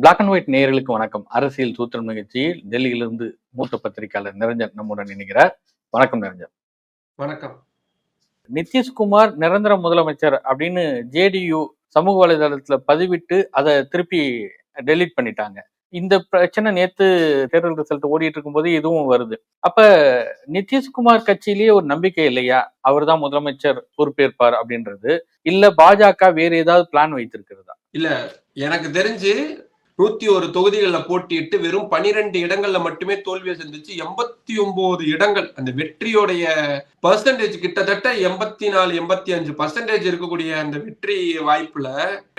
Black and white நேயர்களுக்கு வணக்கம். அரசியல் சூத்திரம் நிகழ்ச்சியில் டெல்லியிலிருந்து மூத்த பத்திரிகையாளர் நிரஞ்சன் நம்முடன் இணைகிறார். வணக்கம் நிரஞ்சன். வணக்கம். நிதிஷ்குமார் நிரந்தர முதலமைச்சர் அப்படின்னு ஜேடியு சமூக வலைதளத்துல பதிவிட்டு அதை திருப்பி டெலீட் பண்ணிட்டாங்க. இந்த பிரச்சனை நேத்து தேர்தல் ரிசல்ட் ஓடிட்டு இருக்கும்போது இதுவும் வருது. அப்ப நிதிஷ்குமார் கட்சியிலேயே ஒரு நம்பிக்கை இல்லையா? அவர் தான் முதலமைச்சர் பொறுப்பேற்பார் அப்படின்றது. இல்ல பாஜக வேற ஏதாவது பிளான் வைத்திருக்கிறதா? எனக்கு தெரிஞ்சு நூத்தி ஒரு தொகுதிகளில் போட்டியிட்டு வெறும் பனிரெண்டு இடங்கள்ல மட்டுமே தோல்வியை சந்திச்சு எண்பத்தி ஒன்பது இடங்கள். அந்த வெற்றியோடைய பர்சன்டேஜ் கிட்டத்தட்ட எண்பத்தி நாலு எண்பத்தி அஞ்சு பர்சன்டேஜ் இருக்கக்கூடிய அந்த வெற்றி வாய்ப்புல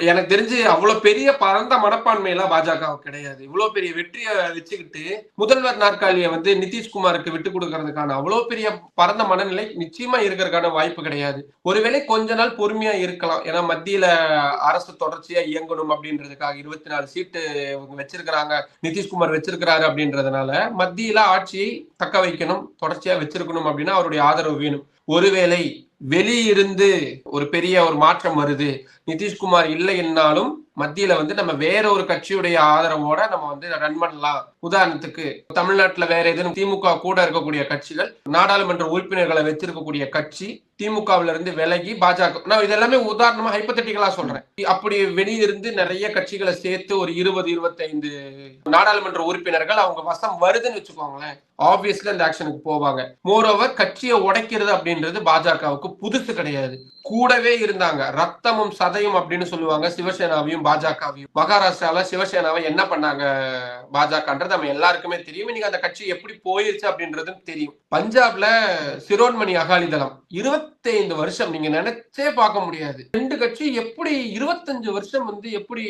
எனக்கு தெரிஞ்சு அவ்வளவு பெரிய பரந்த மனப்பான்மையெல்லாம் பாஜக கிடையாது. இவ்வளவு பெரிய வெற்றியை வச்சுக்கிட்டு முதல்வர் நாற்காலியை வந்து நிதிஷ்குமாருக்கு விட்டு கொடுக்கறதுக்கான அவ்வளவு பெரிய பரந்த மனநிலை நிச்சயமா இருக்கிறதுக்கான வாய்ப்பு கிடையாது. ஒருவேளை கொஞ்ச நாள் பொறுமையா இருக்கலாம். ஏன்னா மத்தியில அரசு தொடர்ச்சியா இயங்கணும் அப்படின்றதுக்காக இருபத்தி நாலு சீட்டு வச்சிருக்கிறாங்க நிதிஷ்குமார் வச்சிருக்கிறாரு அப்படின்றதுனால மத்தியில ஆட்சியை தக்க வைக்கணும் தொடர்ச்சியா வச்சிருக்கணும் அப்படின்னா அவருடைய ஆதரவு வேணும். ஒருவேளை வெளியிருந்து ஒரு பெரிய ஒரு மாற்றம் வருது நிதிஷ்குமார் இல்லை என்னாலும் மத்தியில வந்து நம்ம வேற ஒரு கட்சியுடைய ஆதரவோட நம்ம வந்து ரன் பண்ணலாம். உதாரணத்துக்கு தமிழ்நாட்டுல வேற எதுவும் திமுக கூட இருக்கக்கூடிய கட்சிகள் நாடாளுமன்ற உறுப்பினர்களை வச்சிருக்கக்கூடிய கட்சி திமுகவுல இருந்து விலகி பாஜக. நான் இதெல்லாமே உதாரணமா ஹைப்பத்தட்டிகளா சொல்றேன். அப்படி வெளியிருந்து நிறைய கட்சிகளை சேர்த்து ஒரு இருபது இருபத்தைந்து நாடாளுமன்ற உறுப்பினர்கள் அவங்க வசம் வருதுன்னு வச்சுக்கோங்களேன். ஆப்வியஸ்ல இந்த ஆக்ஷனுக்கு போவாங்க. மோரோவர் கட்சியை உடைக்கிறது அப்படின்றது பாஜகவுக்கு புதுசு கிடையாது. கூடவே இருந்தாங்க. ரத்தமும் சதையும் அப்படின்னு சொல்லுவாங்க. சிவசேனாவையும் பாஜகவையும். மகாராஷ்டிரால சிவசேனாவை என்ன பண்ணாங்க பாஜகன்றது நம்ம எல்லாருக்குமே தெரியும். இன்னைக்கு அந்த கட்சி எப்படி போயிருச்சு அப்படின்றதும் தெரியும். பஞ்சாப்ல சிரோன்மணி அகாலிதளம் இருபத்தைந்து வருஷம் நீங்க நினைச்சே பார்க்க முடியாது. ரெண்டு கட்சி எப்படி இருபத்தஞ்சு வருஷம் வந்து எப்படி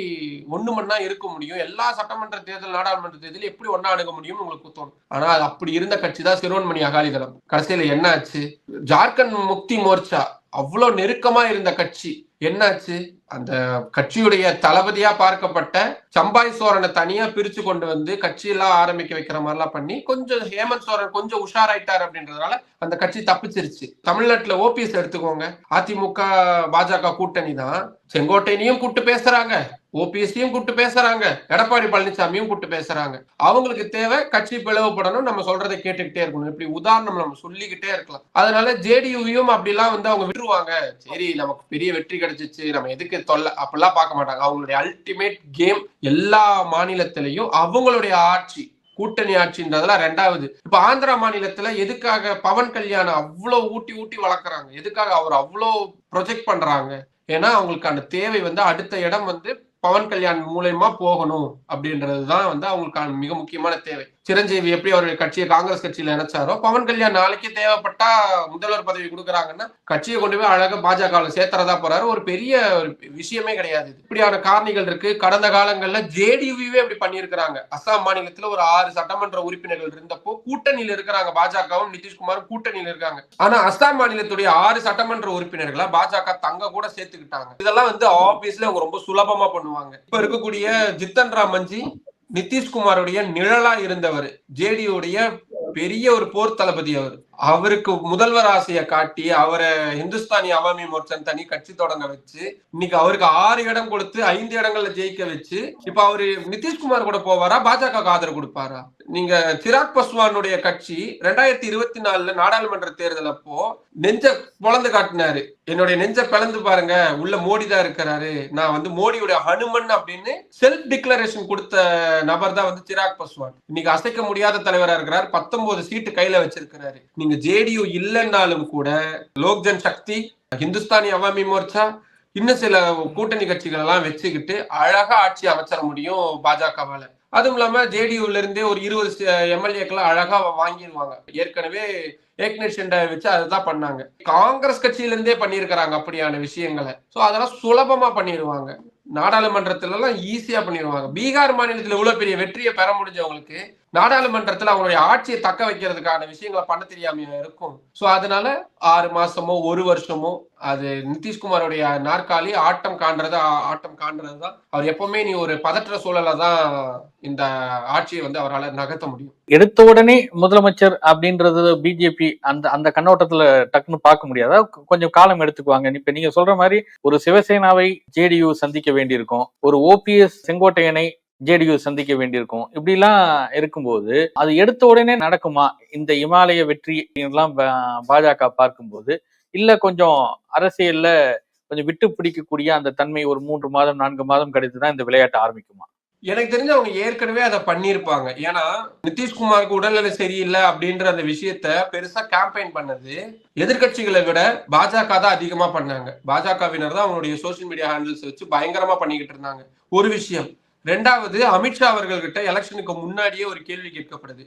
ஒண்ணு மண்ணா இருக்க முடியும்? எல்லா சட்டமன்ற தேர்தல் நாடாளுமன்ற தேர்தல் எப்படி ஒன்னா அணுக முடியும் உங்களுக்கு தோணும். ஆனா அப்படி இருந்த கட்சி தான் சிரோன்மணி அகாலிதளம் கடைசியில என்ன ஆச்சு ஜார்க்கண்ட் முக்தி மோர்ச்சா அவ்வளவு நெருக்கமா இருந்த கட்சி. என்னாச்சு? அந்த கட்சியுடைய தளபதியா பார்க்கப்பட்ட சம்பாய் சோரனை தனியா பிரிச்சு கொண்டு வந்து கட்சியெல்லாம் ஆரம்பிக்க வைக்கிற மாதிரிலாம் பண்ணி கொஞ்சம் ஹேமந்த் சோரன் கொஞ்சம் உஷாராயிட்டார் அப்படின்றதுனால அந்த கட்சி தப்பிச்சிருச்சு. தமிழ்நாட்டுல ஓபிஎஸ் எடுத்துக்கோங்க. அதிமுக பாஜக கூட்டணி தான். செங்கோட்டையனையும் கூப்பிட்டு பேசுறாங்க. ஓபிஎஸ்சியும் கூப்பிட்டு பேசுறாங்க. எடப்பாடி பழனிசாமியும் கூப்பிட்டு பேசுறாங்க. அவங்களுக்கு தேவை கட்சி பிளவுபடணும். நம்ம சொல்றதை கேட்டுக்கிட்டே இருக்கணும். இப்படி உதாரணம் நம்ம சொல்லிக்கிட்டே இருக்கலாம். அதனால ஜேடியூவையும் அப்படிலாம் வந்து அவங்க விட்டுருவாங்க. சரி நமக்கு பெரிய வெற்றி கிடைச்சிச்சு. நம்ம எதுக்கு தொல்லை? அப்படிலாம் பார்க்க மாட்டாங்க. அவங்களுடைய அல்டிமேட் கேம் எல்லா மாநிலத்திலையும் அவங்களுடைய ஆட்சி கூட்டணி ஆட்சின்றதெல்லாம் ரெண்டாவது. இப்ப ஆந்திரா மாநிலத்துல எதுக்காக பவன் கல்யாணம் அவ்வளவு ஊட்டி ஊட்டி வளர்க்குறாங்க? எதுக்காக அவர் அவ்வளோ ப்ரொஜெக்ட் பண்றாங்க? ஏன்னா அவங்களுக்கான தேவை வந்து அடுத்த இடம் வந்து பவன் கல்யாண் மூலயமா போகணும் அப்படின்றது தான் வந்து அவங்களுக்கான மிக முக்கியமான தேவை. சிரஞ்சீவி எப்படி அவர் கட்சியை காங்கிரஸ் கட்சியில நினைச்சாரோ பவன் கல்யாண் நாளைக்கு தேவைப்பட்டா முதல்வர் பதவி கொடுக்குறாங்கன்னா கட்சியை கொண்டு போய் அழகா பாஜகவில் சேர்த்துறதா போறாரு. ஒரு பெரிய ஒரு விஷயமே கிடையாது இப்படியான காரணிகள் இருக்கு. கடந்த காலங்கள்ல ஜேடியுவே அப்படி பண்ணியிருக்கிறாங்க. அசாம் மாநிலத்துல ஒரு ஆறு சட்டமன்ற உறுப்பினர்கள் இருந்தப்போ கூட்டணியில் இருக்கிறாங்க பாஜகவும் நிதிஷ்குமாரும் கூட்டணியில் இருக்காங்க. ஆனா அஸ்ஸாம் மாநிலத்துடைய ஆறு சட்டமன்ற உறுப்பினர்களை பாஜக தங்க கூட சேர்த்துக்கிட்டாங்க. இதெல்லாம் வந்து ஆபீஸ்ல அவங்க ரொம்ப சுலபமா பண்ணுவாங்க. இப்ப இருக்கக்கூடிய ஜித்தன் ராம் நிதிஷ்குமாருடைய நிழலா இருந்தவர் ஜேடியுடைய பெரிய ஒரு போர் தளபதி அவர். அவருக்கு முதல்வர் ஆசையை காட்டி அவரை இந்துஸ்தானி அவாமி மோர்ச்சன் தனி கட்சி தொடங்க வச்சு இன்னைக்கு அவருக்கு ஆறு இடம் கொடுத்து ஐந்து இடங்கள்ல ஜெயிக்க வச்சு இப்ப அவரு நிதிஷ்குமார் கூட போவாரா? பாஜக ஆதரவு கொடுப்பாரா? நீங்க சிராக் பஸ்வானுடைய கட்சி ரெண்டாயிரத்தி இருபத்தி நாலுல நாடாளுமன்ற தேர்தல் அப்போ நெஞ்ச பொழந்து காட்டினாரு. என்னுடைய நெஞ்ச பிளந்து பாருங்க உள்ள மோடி தான் இருக்கிறாரு. நான் வந்து மோடியுடைய ஹனுமன் அப்படின்னு செல்ஃப் டிக்ளரேஷன் கொடுத்த நபர் தான் வந்து சிராக் பஸ்வான். இன்னைக்கு அசைக்க முடியாத தலைவரா இருக்கிறார். பத்தொன்பது சீட்டு கையில வச்சிருக்கிறாரு. நீங்க ஜேடியு இல்லைன்னாலும் கூட லோக்ஜன் சக்தி ஹிந்துஸ்தானி அவாமி மோர்ச்சா இன்னும் சில கூட்டணி கட்சிகள் எல்லாம் வச்சுக்கிட்டு அழகா ஆட்சி அமைச்சர முடியும் பாஜகவால. அதுவும் இல்லாம ஜேடியூல இருந்தே ஒரு இருபது எம்எல்ஏக்கெல்லாம் அழகா வாங்கிடுவாங்க ஏற்கனவே ஏக்னேஷ் ஷெண்டை வச்சு அதுதான் பண்ணாங்க. காங்கிரஸ் கட்சியில இருந்தே பண்ணியிருக்கிறாங்க அப்படியான விஷயங்களை. ஸோ அதெல்லாம் சுலபமா பண்ணிடுவாங்க நாடாளுமன்றத்துல எல்லாம் ஈஸியா பண்ணிடுவாங்க பீகார் மாநிலத்துல இவ்வளவு பெரிய வெற்றியை பெற முடிஞ்சவங்களுக்கு நாடாளுமன்றத்துல அவங்களுடைய ஆட்சியை தக்க வைக்கிறதுக்கான விஷயங்களை பண்ண தெரியாம இருக்கும். சோ அதனால ஆறு மாசமோ ஒரு வருஷமோ அது நிதிஷ்குமாரோடைய நாற்காலி ஆட்டம் காண்றது ஆட்டம் காண்றது தான் அவர் எப்பவுமே நீ ஒரு பதற்ற சூழல தான் இந்த ஆட்சியை வந்து அவரால் நகர்த்த முடியும். எடுத்த உடனே முதலமைச்சர் அப்படின்றது பிஜேபி அந்த அந்த கண்ணோட்டத்துல டக்குன்னு பார்க்க முடியாதா. கொஞ்சம் காலம் எடுத்துக்குவாங்க. இப்ப நீங்க சொல்ற மாதிரி ஒரு சிவசேனாவை ஜேடியு சந்திக்க வேண்டியிருக்கும். ஒரு ஓபிஎஸ் செங்கோட்டையனை ஜேடியு சந்திக்க வேண்டியிருக்கும். இப்படிலாம் இருக்கும்போது அது எடுத்த உடனே நடக்குமா? இந்த இமாலய வெற்றி எல்லாம் பாஜக பார்க்கும்போது இல்ல கொஞ்சம் அரசியல்ல கொஞ்சம் விட்டு பிடிக்கக்கூடிய அந்த தன்மை ஒரு மூன்று மாதம் நான்கு மாதம் கழித்து தான் இந்த விளையாட்டு ஆரம்பிக்குமா? எனக்கு தெரிஞ்சு அவங்க ஏற்கனவே அதை பண்ணியிருப்பாங்க. ஏன்னா நிதிஷ்குமாருக்கு உடல்நிலை சரியில்லை அப்படின்ற அந்த விஷயத்த பெருசா கேம்பெயின் பண்ணது எதிர்க்கட்சிகளை விட பாஜக தான் அதிகமா பண்ணாங்க. பாஜகவினர் தான் அவங்களுடைய சோஷியல் மீடியா ஹேண்டில்ஸ் வச்சு பயங்கரமா பண்ணிக்கிட்டு இருந்தாங்க. ஒரு விஷயம் ரெண்டாவது அமித்ஷா அவர்கள்கிட்ட எலெக்ஷனுக்கு முன்னாடியே ஒரு கேள்வி கேட்கப்படுது.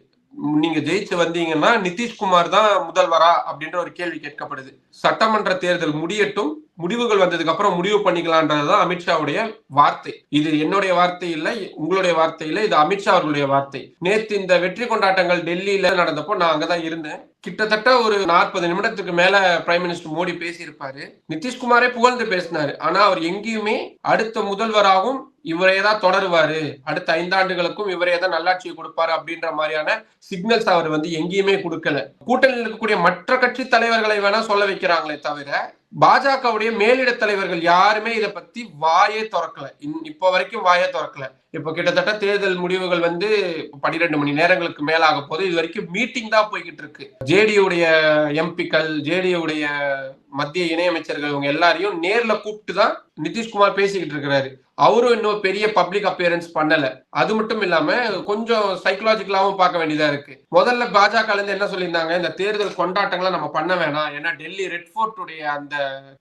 நீங்க ஜெயிச்சு வந்தீங்கன்னா நிதிஷ்குமார் தான் முதல்வரா அப்படின்ற ஒரு கேள்வி கேட்கப்படுது. சட்டமன்ற தேர்தல் முடியட்டும் முடிவுகள் வந்ததுக்கு அப்புறம் முடிவு பண்ணிக்கலான்றதுதான் அமித்ஷாவுடைய வார்த்தை. இது என்னுடைய வார்த்தை இல்லை உங்களுடைய வார்த்தை இல்லை இது அமித்ஷா அவர்களுடைய வார்த்தை. நேத்து இந்த வெற்றி கொண்டாட்டங்கள் டெல்லியில நடந்தப்போ நான் அங்கதான் இருந்தேன். கிட்டத்தட்ட ஒரு நாற்பது நிமிடத்துக்கு மேல பிரைம் மினிஸ்டர் மோடி பேசியிருப்பாரு. நிதிஷ்குமாரே புகழ்ந்து பேசினாரு. ஆனா அவர் எங்கேயுமே அடுத்த முதல்வராகவும் இவரே தான் தொடருவாரு. அடுத்த ஐந்தாண்டுகளுக்கும் இவரே தான் நல்லாட்சியை கொடுப்பாரு அப்படின்ற மாதிரியான சிக்னல்ஸ் அவர் வந்து எங்கேயுமே கொடுக்கல. கூட்டணியில் இருக்கக்கூடிய மற்ற கட்சி தலைவர்களை வேணா சொல்ல வைக்கிறாங்களே தவிர பாஜகவுடைய மேலிட தலைவர்கள் யாருமே இதை பத்தி வாயே திறக்கல. இன்- இப்போ வரைக்கும் வாயே திறக்கல. இப்போ கிட்டத்தட்ட தேர்தல் முடிவுகள் வந்து பன்னிரெண்டு மணி நேரங்களுக்கு மேலாக போது இது வரைக்கும் மீட்டிங் தான் போய்கிட்டு இருக்கு. ஜேடியுடைய எம்பிக்கள் ஜேடியுடைய மத்திய இணையமைச்சர்கள் இவங்க எல்லாரையும் நேர்ல கூப்பிட்டு தான் நிதிஷ்குமார் பேசிக்கிட்டு இருக்கிறாரு. அவரும் இன்னும் பெரிய பப்ளிக் அப்பியரன்ஸ் பண்ணல. அது மட்டும் இல்லாம கொஞ்சம் சைக்கலாஜிக்கலாவும் பார்க்க வேண்டியதா இருக்கு. முதல்ல பாஜக இருந்து என்ன சொல்லியிருந்தாங்க? இந்த தேர்தல் கொண்டாட்டங்களை நம்ம பண்ண வேணாம். ஏன்னா டெல்லி ரெட் ஃபோர்ட்டுடைய அந்த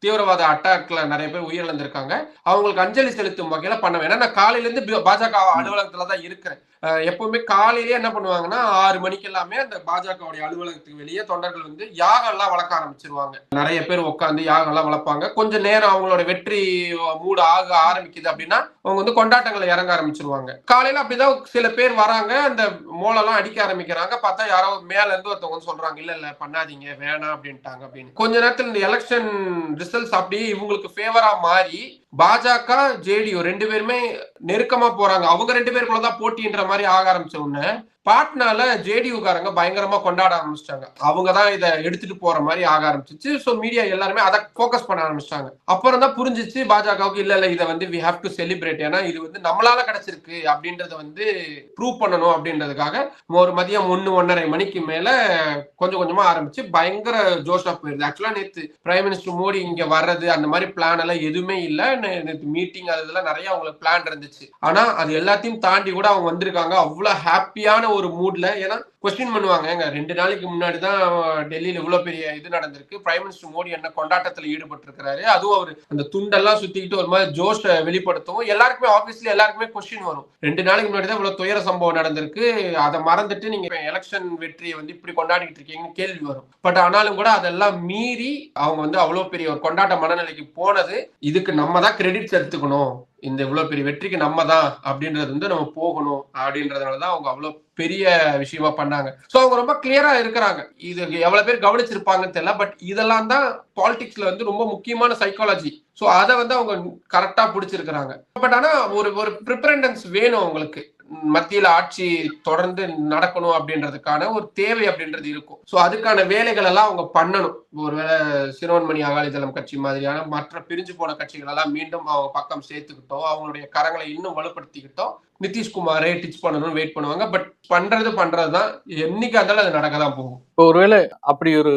தீவிரவாத அட்டாக்ல நிறைய பேர் உயிரிழந்திருக்காங்க. அவங்களுக்கு அஞ்சலி செலுத்தும் வகையில பண்ண வேணாம். நான் காலையில இருந்து பாஜக அலுவலகத்துல தான் இருக்கிறேன். எப்பவுமே காலையிலேயே என்ன பண்ணுவாங்கன்னா ஆறு மணிக்கு எல்லாமே அந்த பாஜகவுடைய அலுவலகத்துக்கு வெளியே தொண்டர்கள் வந்து யாகம் எல்லாம் வளர்க்க ஆரம்பிச்சிருவாங்க. நிறைய பேர் உட்காந்து யாகம்லாம் எல்லாம் வளர்ப்பாங்க. கொஞ்ச நேரம் அவங்களோட வெற்றி மூடு ஆக ஆரம்பிக்குது அப்படின்னா அவங்க வந்து கொண்டாட்டங்களை இறங்க ஆரம்பிச்சிருவாங்க. காலையில அப்படிதான் சில பேர் வராங்க. அந்த மோளெல்லாம் அடிக்க ஆரம்பிக்கிறாங்க. பார்த்தா யாரோ மேல இருந்து ஒருத்தவங்க சொல்றாங்க. இல்ல இல்ல பண்ணாதீங்க. வேணாம் அப்படின்ட்டாங்க அப்படின்னு. கொஞ்ச நேரத்துல இந்த எலெக்ஷன் ரிசல்ட்ஸ் அப்படியே இவங்களுக்கு ஃபேவரா மாறி பாஜக ஜேடியு ரெண்டு பேருமே நெருக்கமா போறாங்க. அவங்க ரெண்டு பேருக்குள்ள தான் போட்டின்ற மாதிரி ஆக ஆரம்பிச்ச உடனே பாட்னால ஜேடியூக்காரங்க பயங்கரமா கொண்டாட ஆரம்பிச்சிட்டாங்க. அவங்க தான் இதை எடுத்துட்டு போற மாதிரி ஆக ஆரம்பிச்சிச்சு. ஸோ மீடியா எல்லாருமே அதை ஃபோக்கஸ் பண்ண ஆரம்பிச்சிட்டாங்க. அப்புறம் தான் புரிஞ்சிச்சு பாஜகவுக்கு இல்ல இல்ல இதை வந்து வி ஹாவ் டு செலிப்ரேட் ஏன்னா இது வந்து நம்மளால கிடைச்சிருக்கு அப்படின்றத வந்து ப்ரூவ் பண்ணணும் அப்படின்றதுக்காக ஒரு மதியம் ஒன்னு ஒன்னரை மணிக்கு மேல கொஞ்சம் கொஞ்சமா ஆரம்பிச்சு பயங்கர ஜோஷா போயிருது. ஆக்சுவலா நேத்து பிரைம் மினிஸ்டர் மோடி இங்க வர்றது அந்த மாதிரி பிளான் எல்லாம் எதுவுமே இல்லை. நே- நேத்து மீட்டிங் அது இதெல்லாம் நிறைய அவங்களுக்கு பிளான் இருந்துச்சு. ஆனா அது எல்லாத்தையும் தாண்டி கூட அவங்க வந்திருக்காங்க. அவ்வளவு ஹாப்பியான ஒரு மூட்ல ஏன்னா கொஸ்டின் பண்ணுவாங்க. ஏங்க ரெண்டு நாளைக்கு முன்னாடி தான் டெல்லியில இவ்வளவு பெரிய இது நடந்திருக்கு. பிரைம் மினிஸ்டர் மோடி என்ன கொண்டாட்டத்துல ஈடுபட்டு அதுவும் அவர் அந்த துண்டெல்லாம் சுத்திக்கிட்டு ஒரு மாதிரி ஜோஷ வெளிப்படுத்தவும் எல்லாருக்குமே ஆபீஸ்ல எல்லாருக்குமே கொஸ்டின் வரும். ரெண்டு நாளைக்கு முன்னாடி தான் இவ்வளவு துயர சம்பவம் நடந்திருக்கு. அதை மறந்துட்டு நீங்க எலெக்ஷன் வெற்றியை வந்து இப்படி கொண்டாடிட்டு இருக்கீங்கன்னு கேள்வி வரும். பட் ஆனாலும் கூட அதெல்லாம் மீறி அவங்க வந்து அவ்வளவு பெரிய ஒரு கொண்டாட்ட மனநிலைக்கு போனது இதுக்கு நம்ம தான் கிரெடிட்ஸ் எடுத்துக்கணும். இந்த இவ்வளவு பெரிய வெற்றிக்கு நம்ம தான் அப்படின்றது வந்து நம்ம போகணும் அப்படின்றதுனாலதான் அவங்க அவ்வளவு பெரிய விஷயமா பண்ணாங்க. சோ அவங்க ரொம்ப கிளியரா இருக்கிறாங்க. இது எவ்வளவு பேர் கவனிச்சிருப்பாங்கன்னு தெரியல பட் இதெல்லாம் தான் பாலிடிக்ஸ்ல வந்து ரொம்ப முக்கியமான சைக்காலஜி சோ அதை வந்து அவங்க கரெக்டா பிடிச்சிருக்கிறாங்க. பட் ஆனா ஒரு ஒரு ப்ரிப்பரண்டன்ஸ் வேணும் அவங்களுக்கு. மத்தியில ஆட்சி தொடர்ந்து நடக்கணும் அப்படின்றதுக்கான ஒரு தேவை அப்படின்றது இருக்கும். சோ அதுக்கான வேலைகள் எல்லாம் அவங்க பண்ணணும். ஒருவேளை சிறுவன்மணி அகாலிதளம் கட்சி மாதிரியான மற்ற பிரிஞ்சு போன கட்சிகள் எல்லாம் மீண்டும் அவங்க பக்கம் சேர்த்துக்கிட்டோம் அவங்களுடைய கரங்களை இன்னும் வலுப்படுத்திக்கிட்டோம் நிதிஷ்குமாரே டிச் பண்ணணும்னு வெயிட் பண்ணுவாங்க. பட் பண்றது பண்றதுதான். என்னைக்கு இருந்தாலும் அது நடக்க தான் போகும். இப்போ ஒருவேளை அப்படி ஒரு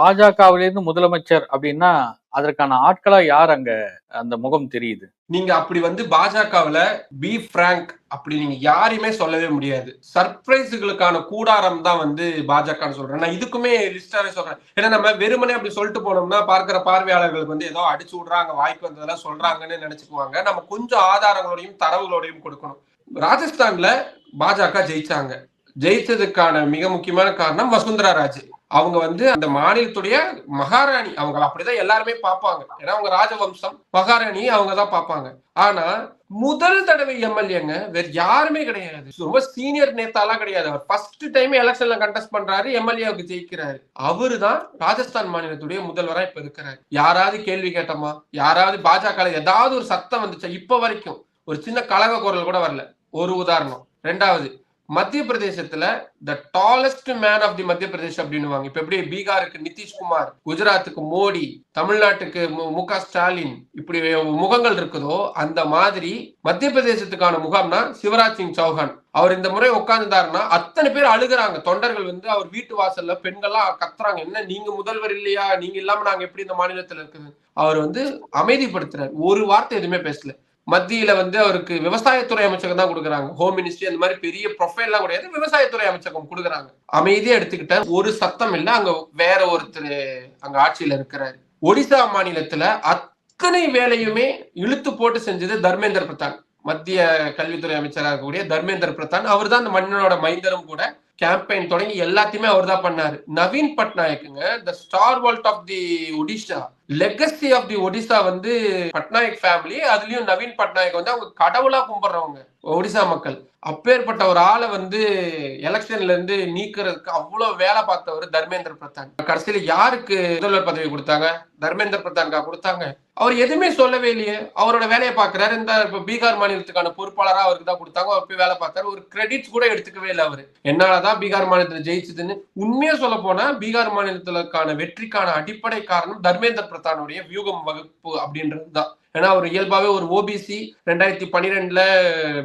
பாஜகவிலிருந்து முதலமைச்சர் அப்படின்னா அதற்கான ஆட்களா யார் அங்க அந்த முகம் தெரியுது? நீங்க அப்படி வந்து பாஜகவுல பி பிராங்க் அப்படி நீங்க யாரையுமே சொல்லவே முடியாது. சர்ப்ரைஸுகளுக்கான கூடாரம் தான் வந்து பாஜகன்னு சொல்றேன். நான் இதுக்குமே லிஸ்டாவே சொல்றேன். ஏன்னா நம்ம வெறுமனே அப்படி சொல்லிட்டு போனோம்னா பார்க்கிற பார்வையாளர்களுக்கு வந்து ஏதோ அடிச்சு விடுறாங்க வாய்ப்பு வந்ததெல்லாம் சொல்றாங்கன்னு நினைச்சுக்குவாங்க. நம்ம கொஞ்சம் ஆதாரங்களோடையும் தரவுகளோடையும் கொடுக்கணும். ராஜஸ்தான்ல பாஜக ஜெயிச்சாங்க. ஜெயிச்சதுக்கான மிக முக்கியமான காரணம் வசுந்தரா ராஜே. அவங்க வந்து அந்த மாநிலத்துடைய மகாராணி. அவங்க அப்படிதான் எல்லாருமே பார்ப்பாங்க. ஏன்னா அவங்க ராஜவம்சம். மகாராணி அவங்க தான் பார்ப்பாங்க. ஆனா முதல் தடவை எம்எல்ஏங்க வேற யாருமே கிடையாது. ரொம்ப சீனியர் நேத்தாலாம் கிடையாது. அவர் ஃபர்ஸ்ட் டைம் எலெக்ஷன்ல கண்டெஸ்ட் பண்றாரு எம்எல்ஏவுக்கு ஜெயிக்கிறாரு. அவரு தான் ராஜஸ்தான் மாநிலத்துடைய முதல்வரா இப்ப இருக்கிறாரு. யாராவது கேள்வி கேட்டோமா? யாராவது பாஜக ஏதாவது ஒரு சத்தம் வந்துச்சா? இப்ப வரைக்கும் ஒரு சின்ன கலக குரல் கூட வரல. ஒரு உதாரணம். ரெண்டாவது மத்திய பிரதேசத்துல the tallest man of the Madhya Pradesh அப்படின்னுவாங்க. இப்ப எப்படி பீகாருக்கு நிதிஷ்குமார் குஜராத்துக்கு மோடி தமிழ்நாட்டுக்கு மு- க ஸ்டாலின் இப்படி முகங்கள் இருக்குதோ அந்த மாதிரி மத்திய பிரதேசத்துக்கான முகாம்னா சிவராஜ் சிங் சௌஹான். அவர் இந்த முறை உட்கார்ந்துட்டாருன்னா அத்தனை பேர் அழுகுறாங்க. தொண்டர்கள் வந்து அவர் வீட்டு வாசல்ல பெண்கள்லாம் கத்துறாங்க. என்ன நீங்க முதல்வர் இல்லையா? நீங்க இல்லாம நாங்க எப்படி இந்த மாநிலத்துல இருக்குது? அவர் வந்து அமைதிப்படுத்துறாரு. ஒரு வார்த்தை எதுவுமே பேசல. மத்தியில வந்து அவருக்கு விவசாயத்துறை அமைச்சகம் தான் கொடுக்குறாங்க. ஹோம் மினிஸ்ட்ரி அந்த மாதிரி பெரிய ப்ரொஃபைல்லாம் கிடையாது விவசாயத்துறை அமைச்சகம் கொடுக்குறாங்க. அமைதியா எடுத்துக்கிட்ட ஒரு சத்தம் இல்லை அங்க வேற ஒருத்தர் அங்க ஆட்சியில இருக்கிறாரு. ஒடிசா மாநிலத்துல அத்தனை வேலையுமே இழுத்து போட்டு செஞ்சது தர்மேந்திர பிரதான். மத்திய கல்வித்துறை அமைச்சராக இருக்கக்கூடிய தர்மேந்திர பிரதான். அவர் தான் அந்த மன்னனோட மைந்தரும் கூட கேம்பெயின் தொடங்கி எல்லாத்தையுமே அவர் தான் பண்ணாரு. Naveen பட்நாயக்குங்க the star world of the Odisha legacy of the Odisha வந்து பட்நாயக் ஃபேமிலி அதுலயும் நவீன் பட்நாயக் வந்து அவங்க கடவுளா கும்பிடுறவங்க ஒடிசா மக்கள். அப்பேற்பட்ட ஒரு ஆளை வந்து எலெக்ஷன்ல இருந்து நீக்கிறதுக்கு அவ்வளவு வேலை பார்த்தவர் தர்மேந்திர பிரதான். கடைசியில யாருக்கு முதல்வர் பதவி கொடுத்தாங்க? தர்மேந்திர பிரதான்கா கொடுத்தாங்க. அவர் எதுவுமே சொல்லவே இல்லையே. அவரோட வேலையை பாக்குறாரு இந்த இப்போ பீகார் மாநிலத்துக்கான பொறுப்பாளரா அவருக்கு தான் கொடுத்தாங்க. அவர் போய் வேலை பார்த்தாரு ஒரு கிரெடிட்ஸ் கூட எடுத்துக்கவே இல்லை அவரு. என்னாலதான் பீகார் மாநிலத்துல ஜெயிச்சதுன்னு உண்மையா சொல்ல போனா பீகார் மாநிலத்திலக்கான வெற்றிக்கான அடிப்படை காரணம் தர்மேந்திர பிரதானுடைய வியூகம் வகுப்பு அப்படின்றது தான். ஏன்னா அவர் இயல்பாகவே ஒரு ஓபிசி ரெண்டாயிரத்தி பன்னிரெண்டுல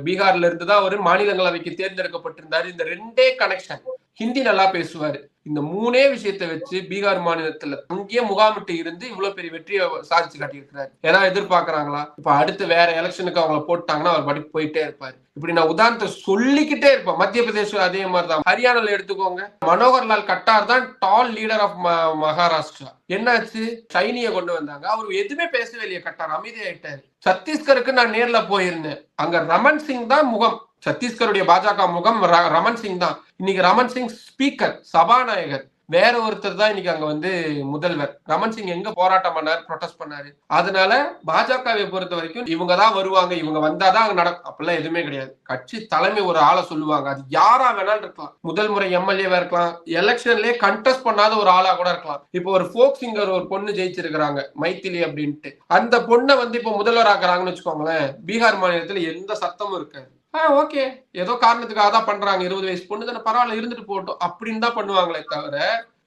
பீகார்ல இருந்து தான் அவர் மாநிலங்களவைக்கு தேர்ந்தெடுக்கப்பட்டிருந்தாரு. இந்த ரெண்டே கனெக்ஷன் ஹிந்தி நல்லா பேசுவாரு. இந்த மூணே விஷயத்தை வச்சு பீகார் மாநிலத்துல அங்கேயே முகாமிட்டு இருந்து இவ்வளவு பெரிய வெற்றியை சாதிச்சு காட்டியிருக்கிறாரு. ஏன்னா எதிர்பார்க்கறாங்களா? இப்ப அடுத்து வேற எலெக்ஷனுக்கு அவங்கள போட்டாங்கன்னா அவர் படி போயிட்டே இருப்பாரு. இப்படி நான் உதாரணத்தை சொல்லிக்கிட்டே இருப்பேன். மத்திய பிரதேசம் அதே மாதிரி தான் ஹரியானால எடுத்துக்கோங்க. மனோகர் லால் கட்டார் தான் டால் லீடர் ஆஃப் மகாராஷ்டிரா. என்னாச்சு? சைனிய கொண்டு வந்தாங்க. அவர் எதுவுமே பேசவே இல்லையே. கட்டார் அமைதியாயிட்டாரு. சத்தீஸ்கருக்கு நான் நேர்ல போயிருந்தேன். அங்க ரமன் சிங் தான் முகம். சத்தீஸ்கருடைய பாஜக முகம் ர- ரமன் சிங் தான். இன்னைக்கு ரமன் சிங் ஸ்பீக்கர் சபாநாயகர். வேற ஒருத்தர் தான் இன்னைக்கு அங்க வந்து முதல்வர். ரமன் சிங் எங்க போராட்டம் பண்ணாரு ப்ரொடெஸ்ட் பண்ணாரு. அதனால பாஜகவை பொறுத்த வரைக்கும் இவங்க தான் வருவாங்க இவங்க வந்தாதான் அங்க நடக்கும். அப்படிலாம் எதுவுமே கிடையாது. கட்சி தலைமை ஒரு ஆளை சொல்லுவாங்க. அது யாரா வேணாலும் இருக்கலாம். முதல் முறை எம்எல்ஏவா இருக்கலாம். எலெக்ஷன்லயே கண்டெஸ்ட் பண்ணாத ஒரு ஆளா கூட இருக்கலாம். இப்போ ஒரு ஃபோக் சிங்கர் ஒரு பொண்ணு ஜெயிச்சிருக்கிறாங்க மைத்திலி அப்படின்ட்டு. அந்த பொண்ணை வந்து இப்போ முதல்வர் ஆக்குறாங்கன்னு வச்சுக்கோங்களேன் பீகார் மாநிலத்துல எந்த சத்தமும் இருக்காது. ஆ ஓகே. ஏதோ காரணத்துக்காக தான் பண்றாங்க. இருபது வயசு பொண்ணு தானே பரவாயில்ல இருந்துட்டு போட்டோம் அப்படின்னு தான் பண்ணுவாங்களே தவிர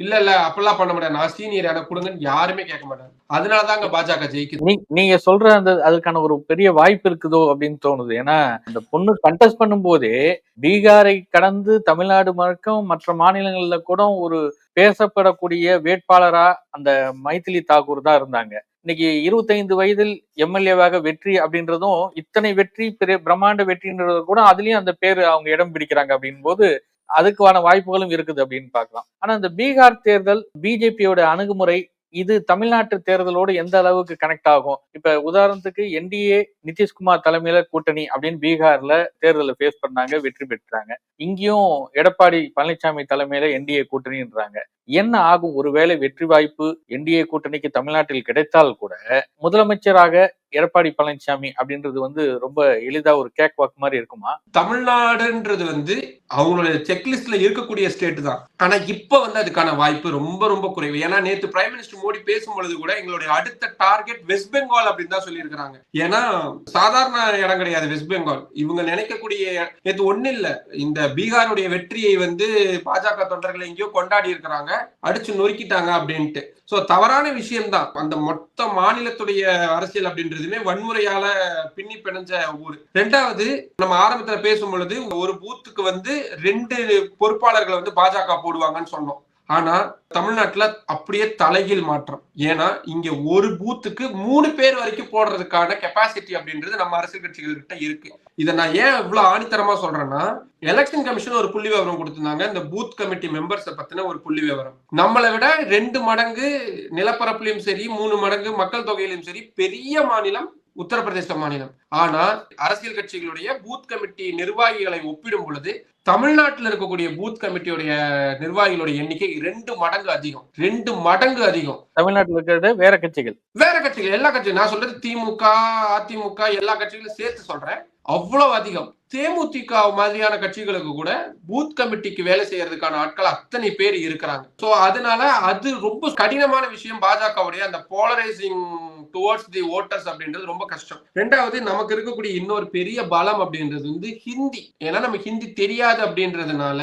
இல்ல இல்ல அப்பெல்லாம் பண்ண முடியாது நான் சீனியர் எனக்கு கொடுங்கன்னு யாருமே கேட்க மாட்டாங்க. அதனாலதான் அங்க பாஜக ஜெயிக்குது. நீங்க சொல்ற அந்த அதுக்கான ஒரு பெரிய வாய்ப்பு இருக்குதோ அப்படின்னு தோணுது. ஏன்னா அந்த பொண்ணு கண்டெஸ்ட் பண்ணும்போதே பீகாரை கடந்து தமிழ்நாடு வரைக்கும் மற்ற மாநிலங்கள்ல கூட ஒரு பேசப்படக்கூடிய வேட்பாளரா அந்த மைதிலி தாக்கூர் தான் இருந்தாங்க. இன்னைக்கு இருபத்தைந்து வயதில் எம்எல்ஏவாக வெற்றி அப்படின்றதும் இத்தனை வெற்றி பெரிய பிரம்மாண்ட வெற்றின்றது கூட அதுலயும் அந்த பேர் அவங்க இடம் பிடிக்கிறாங்க அப்படின் போது அதுக்கான வாய்ப்புகளும் இருக்குது அப்படின்னு பார்க்கலாம். ஆனா இந்த பீகார் தேர்தல் பிஜேபியோட அணுகுமுறை இது தமிழ்நாட்டு தேர்தலோடு எந்த அளவுக்கு கனெக்ட் ஆகும்? இப்ப உதாரணத்துக்கு என்டிஏ நிதிஷ்குமார் தலைமையில கூட்டணி அப்படின்னு பீகார்ல தேர்தலை ஃபேஸ் பண்ணாங்க வெற்றி பெற்றாங்க. இங்கேயும் எடப்பாடி பழனிசாமி தலைமையில என்டிஏ கூட்டணின்றாங்க. என்ன ஆகும்? ஒருவேளை வெற்றி வாய்ப்பு என்டிஏ கூட்டணிக்கு தமிழ்நாட்டில் கிடைத்தால் கூட முதலமைச்சராக எடப்பாடி பழனிசாமி அப்படின்றது வந்து ரொம்ப எளிதா ஒரு கேக் வாக் மாதிரி இருக்குமா? தமிழ்நாடுன்றது வந்து அவங்களுடைய செக்லிஸ்ட்ல இருக்கக்கூடிய ஸ்டேட் தான். ஆனா இப்ப வந்து அதுக்கான வாய்ப்பு ரொம்ப ரொம்ப குறைவு. ஏன்னா நேத்து பிரைம் மினிஸ்டர் மோடி பேசும்பொழுது கூட எங்களுடைய அடுத்த டார்கெட் வெஸ்ட் பெங்கால் அப்படின்னு தான் சொல்லியிருக்கிறாங்க. ஏன்னா சாதாரண இடம் கிடையாது வெஸ்ட் பெங்கால் இவங்க நினைக்கக்கூடிய நேத்து ஒண்ணு இல்ல. இந்த பீகாருடைய வெற்றியை வந்து பாஜக தொண்டர்கள் எங்கேயோ கொண்டாடி இருக்கிறாங்க. அடிச்சு நொறுக்கிட்டாங்க அப்படின்ட்டு. சோ தவறான விஷயம்தான். அந்த மொத்த மாநிலத்துடைய அரசியல் அப்படின்றது அப்படின்றதுமே வன்முறையால பின்னி பிணைஞ்ச ஊர். ரெண்டாவது நம்ம ஆரம்பத்துல பேசும் பொழுது ஒரு பூத்துக்கு வந்து ரெண்டு பொறுப்பாளர்களை வந்து பாஜக போடுவாங்கன்னு சொன்னோம். ஆனா தமிழ்நாட்டுல அப்படியே தலைகீழ் மாற்றம். ஏன்னா இங்க ஒரு பூத்துக்கு மூணு பேர் வரைக்கும் போடுறதுக்கான கெப்பாசிட்டி அப்படின்றது நம்ம அரசியல் கட்சிகள் கிட்ட இருக்கு. இதை நான் ஏன் இவ்வளவு ஆணித்தரமா சொல்றேன்னா எலெக்ஷன் கமிஷன் ஒரு புள்ளி விவரம் கொடுத்திருந்தாங்க. இந்த பூத் கமிட்டி மெம்பர்ஸை பத்தின ஒரு புள்ளி விவரம். நம்மளை விட ரெண்டு மடங்கு நிலப்பரப்புலயும் சரி மூணு மடங்கு மக்கள் தொகையிலும் சரி பெரிய மாநிலம் உத்தரப்பிரதேச மாநிலம். ஆனா அரசியல் கட்சிகளுடைய பூத் கமிட்டி நிர்வாகிகளை ஒப்பிடும் பொழுது தமிழ்நாட்டில் இருக்கக்கூடிய பூத் கமிட்டியுடைய நிர்வாகிகளுடைய எண்ணிக்கை ரெண்டு மடங்கு அதிகம். ரெண்டு மடங்கு அதிகம். தமிழ்நாட்டில் இருக்கிறத வேற கட்சிகள். வேற கட்சிகள் எல்லா கட்சியும் நான் சொல்றது திமுக அதிமுக எல்லா கட்சிகளும் சேர்த்து சொல்றேன். அவ்வளவு அதிகம். தேமுதிக மாதிரியான கட்சிகளுக்கு கூட பூத் கமிட்டிக்கு வேலை செய்யறதுக்கான ஆட்கள் அத்தனை பேர் இருக்கிறாங்க. சோ அதனால அது ரொம்ப கடினமான விஷயம். பாஜகவுடைய அந்த போலரைசிங் டுவர்ட்ஸ் தி ஓட்டர்ஸ் அப்படின்றது ரொம்ப கஷ்டம். ரெண்டாவது நமக்கு இருக்கக்கூடிய இன்னொரு பெரிய பலம் அப்படின்றது வந்து ஹிந்தி. ஏன்னா நம்ம ஹிந்தி தெரியாது அப்படின்றதுனால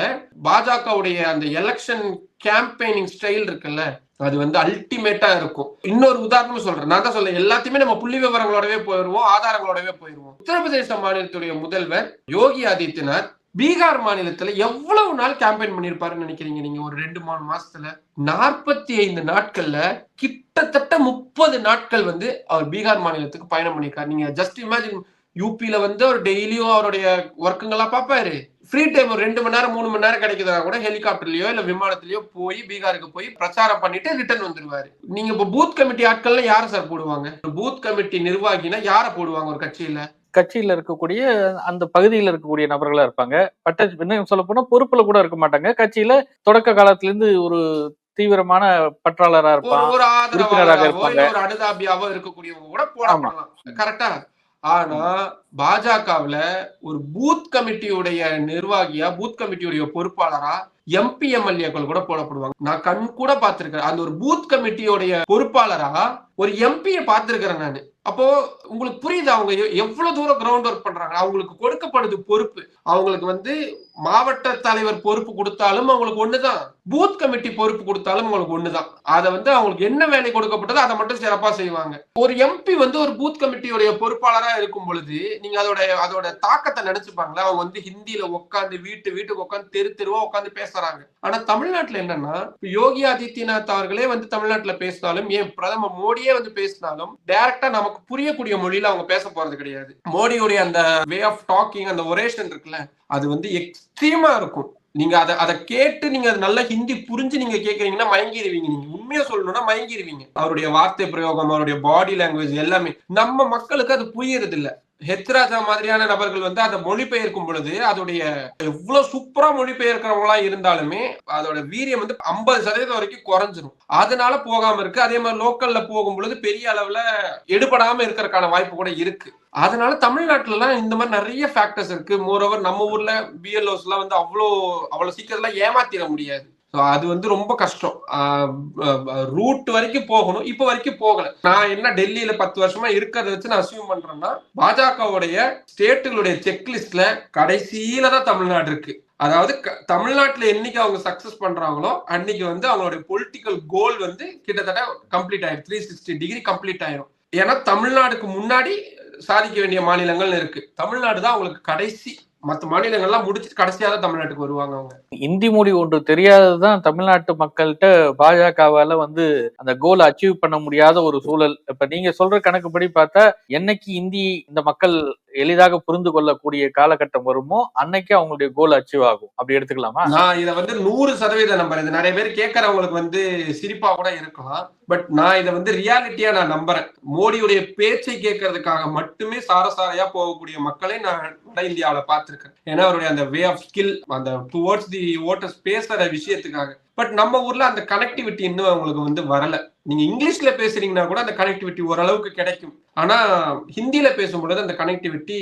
பாஜகவுடைய அந்த எலெக்ஷன் கேம்பெயினிங் ஸ்டைல் இருக்குல்ல அது வந்து அல்டிமேட்டா இருக்கும். இன்னொரு உதாரணம் சொல்றேன். நான் தான் சொல்ல எல்லாத்தையுமே நம்ம புள்ளி விவரங்களோடவே போயிருவோம் ஆதாரங்களோடவே போயிருவோம் உத்தரப்பிரதேச மாநிலத்துடைய முதல்வர் யோகி ஆதித்யநாத் பீகார் மாநிலத்துல எவ்வளவு நாள் கேம்பெயின் பண்ணியிருப்பாருன்னு நினைக்கிறீங்க நீங்க? ஒரு ரெண்டு மூணு மாசத்துல? நாற்பத்தி ஐந்து நாட்கள்ல கிட்டத்தட்ட முப்பது நாட்கள் வந்து அவர் பீகார் மாநிலத்துக்கு பயணம் பண்ணியிருக்காரு நீங்க ஜஸ்ட் இமேஜின் யூபியில வந்து அவர் டெய்லியும் அவருடைய ஒர்க்குங்கெல்லாம் பார்ப்பாரு. ஃப்ரீ டைம் ஒரு ரெண்டு மணி நேரம் மூணு மணி நேரம் கிடைக்குதுனா கூட ஹெலிகாப்டர்லயோ இல்ல விமானத்திலயோ போய் பீகாருக்கு போய் பிரச்சாரம் பண்ணிட்டு ரிட்டர்ன் வந்துருவாரு. நீங்க இப்ப பூத் கமிட்டி ஆட்கள்லாம் யார சார் போடுவாங்க? பூத் கமிட்டி நிர்வாகினா யார போடுவாங்க ஒரு கட்சியில? கட்சியில இருக்கக்கூடிய அந்த பகுதியில் இருக்கக்கூடிய நபர்களா இருப்பாங்க. பட்ட இன்னும் சொல்ல போனா பொறுப்புல கூட இருக்க மாட்டாங்க. கட்சியில தொடக்க காலத்துல இருந்து ஒரு தீவிரமான பற்றாளரா ஒரு இருப்பான் உறுப்பினராக இருப்பாங்க. அடுதாபியாவோ இருக்கக்கூடியவங்க கூட. போடலாம் கரெக்டா ஆனா பாஜகவுல ஒரு பூத் கமிட்டியுடைய நிர்வாகியா பூத் கமிட்டியுடைய பொறுப்பாளரா எம்பி எம்எல்ஏக்கள் கூட போடப்படுவாங்க. நான் கண் கூட பார்த்திருக்கேன். அந்த ஒரு பூத் கமிட்டியோடைய பொறுப்பாளரா ஒரு எம்பியை பார்த்துருக்கிறேன் நான். அப்போ உங்களுக்கு புரியுது அவங்க எவ்வளவு தூரம் கிரவுண்ட் ஒர்க் பண்றாங்க? அவங்களுக்கு கொடுக்கப்படுது பொறுப்பு. அவங்களுக்கு வந்து மாவட்ட தலைவர் பொறுப்பு கொடுத்தாலும் அவங்களுக்கு ஒண்ணுதான். பூத் கமிட்டி பொறுப்பு கொடுத்தாலும் அவங்களுக்கு ஒண்ணுதான். அதை வந்து அவங்களுக்கு என்ன வேலை கொடுக்கப்பட்டதோ அதை மட்டும் சிறப்பா செய்வாங்க. ஒரு எம்பி வந்து ஒரு பூத் கமிட்டியுடைய பொறுப்பாளரா இருக்கும் பொழுது நீங்க அதோட அதோட தாக்கத்தை நினைச்சுப்பாங்களா அவங்க வந்து ஹிந்தியில உட்காந்து வீட்டு வீட்டுக்கு உட்காந்து தெரு தெருவா உட்காந்து பேசுறாங்க. ஆனா தமிழ்நாட்டுல என்னன்னா யோகி ஆதித்யநாத் அவர்களே வந்து தமிழ்நாட்டுல பேசினாலும் ஏன் பிரதமர் மோடி மொழியே வந்து பேசினாலும் டைரக்டா நமக்கு புரியக்கூடிய மொழியில அவங்க பேச போறது கிடையாது. மோடியுடைய அந்த வே ஆஃப் டாக்கிங் அந்த ஒரேஷன் இருக்குல்ல அது வந்து எக்ஸ்ட்ரீமா இருக்கும். நீங்க அதை அதை கேட்டு நீங்க அது நல்லா ஹிந்தி புரிஞ்சு நீங்க கேக்குறீங்கன்னா மயங்கிடுவீங்க நீங்க. உண்மையா சொல்லணும்னா மயங்கிடுவீங்க அவருடைய வார்த்தை பிரயோகம் அவருடைய பாடி லாங்குவேஜ் எல்லாமே நம்ம மக்களுக்கு அது புரியறது இல்லை ஹெத்ராஜா மாதிரியான நபர்கள் வந்து அதை மொழிபெயர்க்கும் பொழுது அதோடைய எவ்வளவு சூப்பரா மொழிபெயர்க்கிறவங்களா இருந்தாலுமே அதோட வீரியம் வந்து ஐம்பது சதவீதம் வரைக்கும் குறைஞ்சிரும். அதனால போகாம இருக்கு. அதே மாதிரி லோக்கல்ல போகும் பொழுது பெரிய அளவுல எடுபடாம இருக்கிறதுக்கான வாய்ப்பு கூட இருக்கு. அதனால தமிழ்நாட்டுல எல்லாம் இந்த மாதிரி நிறைய ஃபேக்டர்ஸ் இருக்கு. மோரோவர் நம்ம ஊர்ல பிஎல்ஓஸ் எல்லாம் வந்து அவ்வளோ அவ்வளவு சீக்கிரம்லாம் ஏமாத்திட முடியாது. ஸோ அது வந்து ரொம்ப கஷ்டம். ரூட் வரைக்கும் போகணும். இப்போ வரைக்கும் போகல. நான் என்ன டெல்லியில பத்து வருஷமா இருக்கிறத வச்சு நான் அசியூம் பண்றேன்னா பாஜகவுடைய ஸ்டேட்டுகளுடைய செக்லிஸ்ட்ல கடைசியில தான் தமிழ்நாடு இருக்கு. அதாவது க- தமிழ்நாட்டுல என்னைக்கு அவங்க சக்சஸ் பண்றாங்களோ அன்னைக்கு வந்து அவங்களுடைய பொலிட்டிக்கல் கோல் வந்து கிட்டத்தட்ட கம்ப்ளீட் ஆயிரும். த்ரீ சிக்ஸ்டி டிகிரி கம்ப்ளீட் ஆயிரும். ஏன்னா தமிழ்நாடுக்கு முன்னாடி சாதிக்க வேண்டிய மாநிலங்கள் இருக்கு. தமிழ்நாடு தான் அவங்களுக்கு கடைசி மற்ற மாநிலங்கள்லாம் முடிச்சுட்டு கடைசியா தான் தமிழ்நாட்டுக்கு வருவாங்க அவங்க. இந்தி மொழி ஒன்று தெரியாததுதான் தமிழ்நாட்டு மக்கள்கிட்ட பாஜகவால வந்து அந்த கோல் அச்சீவ் பண்ண முடியாத ஒரு சூழல். இப்ப நீங்க சொல்ற கணக்குப்படி பார்த்தா என்னைக்கு இந்தி இந்த மக்கள் எளிதாக புரிந்து கொள்ளக்கூடிய காலகட்டம் வருமோ அன்னைக்கு அவங்களுடைய கோல் அச்சீவ் ஆகும். அப்படி எடுத்துக்கலாமா? நான் இதை வந்து நூறு சதவீதம் நம்புறேன். இது நிறைய பேர் கேட்கறவங்களுக்கு வந்து சிரிப்பா கூட இருக்கலாம். பட் நான் இதை வந்து ரியாலிட்டியா நான் நம்புறேன். மோடியுடைய பேச்சை கேட்கறதுக்காக மட்டுமே சாரசாரையா போகக்கூடிய மக்களை நான் வட இந்தியாவில பார்த்திருக்கேன். ஏன்னா அவருடைய அந்த வே ஆஃப் ஸ்கில் அந்த டுவோர்ட்ஸ் தி ஓட்டர்ஸ் பேசுற விஷயத்துக்காக. பட் நம்ம ஊர்ல அந்த கனெக்டிவிட்டி இன்னும் அவங்களுக்கு வந்து வரல. நீங்க இங்கிலீஷ்ல பேசுறீங்கன்னா கூட அந்த கனெக்டிவிட்டி ஓரளவுக்கு கிடைக்கும். ஆனா ஹிந்தியில பேசும்பொழுது அந்த கனெக்டிவிட்டி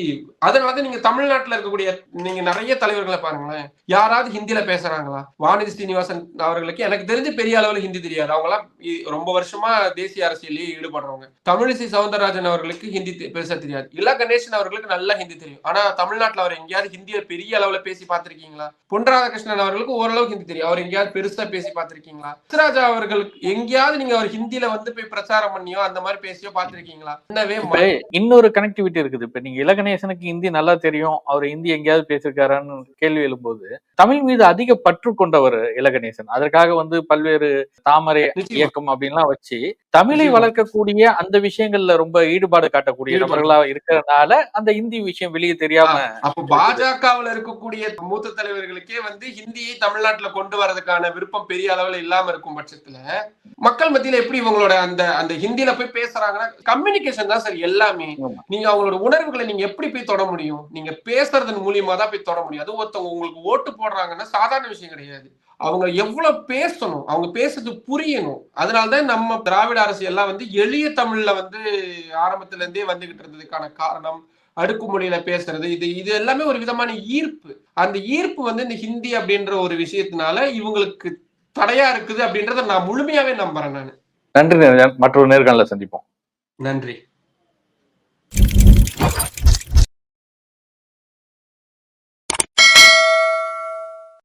அதனாலதான் நீங்க தமிழ்நாட்டுல இருக்கக்கூடிய நீங்க நிறைய தலைவர்களை பாருங்களேன். யாராவது ஹிந்தியில பேசுறாங்களா? வானதி ஸ்ரீனிவாசன் அவர்களுக்கு எனக்கு தெரிஞ்சு பெரிய அளவுல ஹிந்தி தெரியாது. அவங்களாம் எல்லாம் ரொம்ப வருஷமா தேசிய அரசியலே ஈடுபடுறவங்க. தமிழிசை சவுந்தரராஜன் அவர்களுக்கு ஹிந்தி பேச தெரியாது. இலா கணேசன் அவர்களுக்கு நல்லா ஹிந்தி தெரியும். ஆனா தமிழ்நாட்டுல அவர் எங்கேயாவது ஹிந்தியில பெரிய அளவுல பேசி பார்த்திருக்கீங்களா? பொன் ராதாகிருஷ்ணன் அவர்களுக்கு ஓரளவுக்கு ஹிந்தி தெரியும். அவர் எங்கேயாவது பெருசா பேசி பார்த்திருக்கீங்களா? ராஜா அவர்களுக்கு எங்கேயாவது நீங்க அவர் ஹிந்தியில வந்து போய் பிரச்சாரம் பண்ணியோ அந்த மாதிரி பேசியோ பார்த்திருக்கீங்களா? என்னவே இன்னொரு கனெக்டிவிட்டி இருக்குது. இப்ப நீங்க இலகணேசனுக்கு ஹிந்தி நல்லா தெரியும். அவர் ஹிந்தி எங்கேயாவது பேசியிருக்காரான்னு கேள்வி எழும்போது தமிழ் மீது அதிக பற்று கொண்டவர் இலகணேசன். அதற்காக வந்து பல்வேறு தாமரை. இயக்கம் அப்படின்லாம் வச்சு தமிழை. வளர்க்கக்கூடிய அந்த விஷயங்கள்ல ரொம்ப ஈடுபாடு காட்டக்கூடிய. நபர்களா இருக்கிறதுனால அந்த ஹிந்தி விஷயம் வெளியே தெரியாம அப்ப பாஜகவுல இருக்கக்கூடிய மூத்த தலைவர்களுக்கே வந்து ஹிந்தியை தமிழ்நாட்டுல கொண்டு வரதுக்கான விருப்பம் பெரிய அளவுல இல்லாம இருக்கும் பட்சத்துல மக்கள் மத்தியில எப்படி இவங்களோட அந்த அந்த ஹிந்தியில போய் பேசுறாங்கன்னா கம்யூனிகேஷன் தான் சார் எல்லாமே. நீங்க அவங்களோட உணர்வுகளை நீங்க எப்படி போய் தொட முடியும் நீங்க பேசுறதன் மூலியமா தான் போய் தொட முடியும் அது ஒருத்தவங்க உங்களுக்கு ஓட்டு போடுறாங்கன்னா சாதாரண விஷயம் கிடையாது அவங்க எவ்வளவு பேசணும்? அவங்க பேசுறது புரியணும். அதனாலதான் நம்ம திராவிட அரசு எல்லாம் வந்து எளிய தமிழ்ல வந்து ஆரம்பத்துல இருந்தே வந்துகிட்டு இருந்ததுக்கான காரணம் அடுக்குமொழியில பேசுறது இது இது எல்லாமே ஒரு விதமான ஈர்ப்பு. அந்த ஈர்ப்பு வந்து இந்த ஹிந்தி அப்படின்ற ஒரு விஷயத்தினால இவங்களுக்கு தடையா இருக்குது அப்படின்றத நான் முழுமையாவே நம்புறேன் நான். நன்றி மற்றொரு நேர்காணல சந்திப்போம். நன்றி.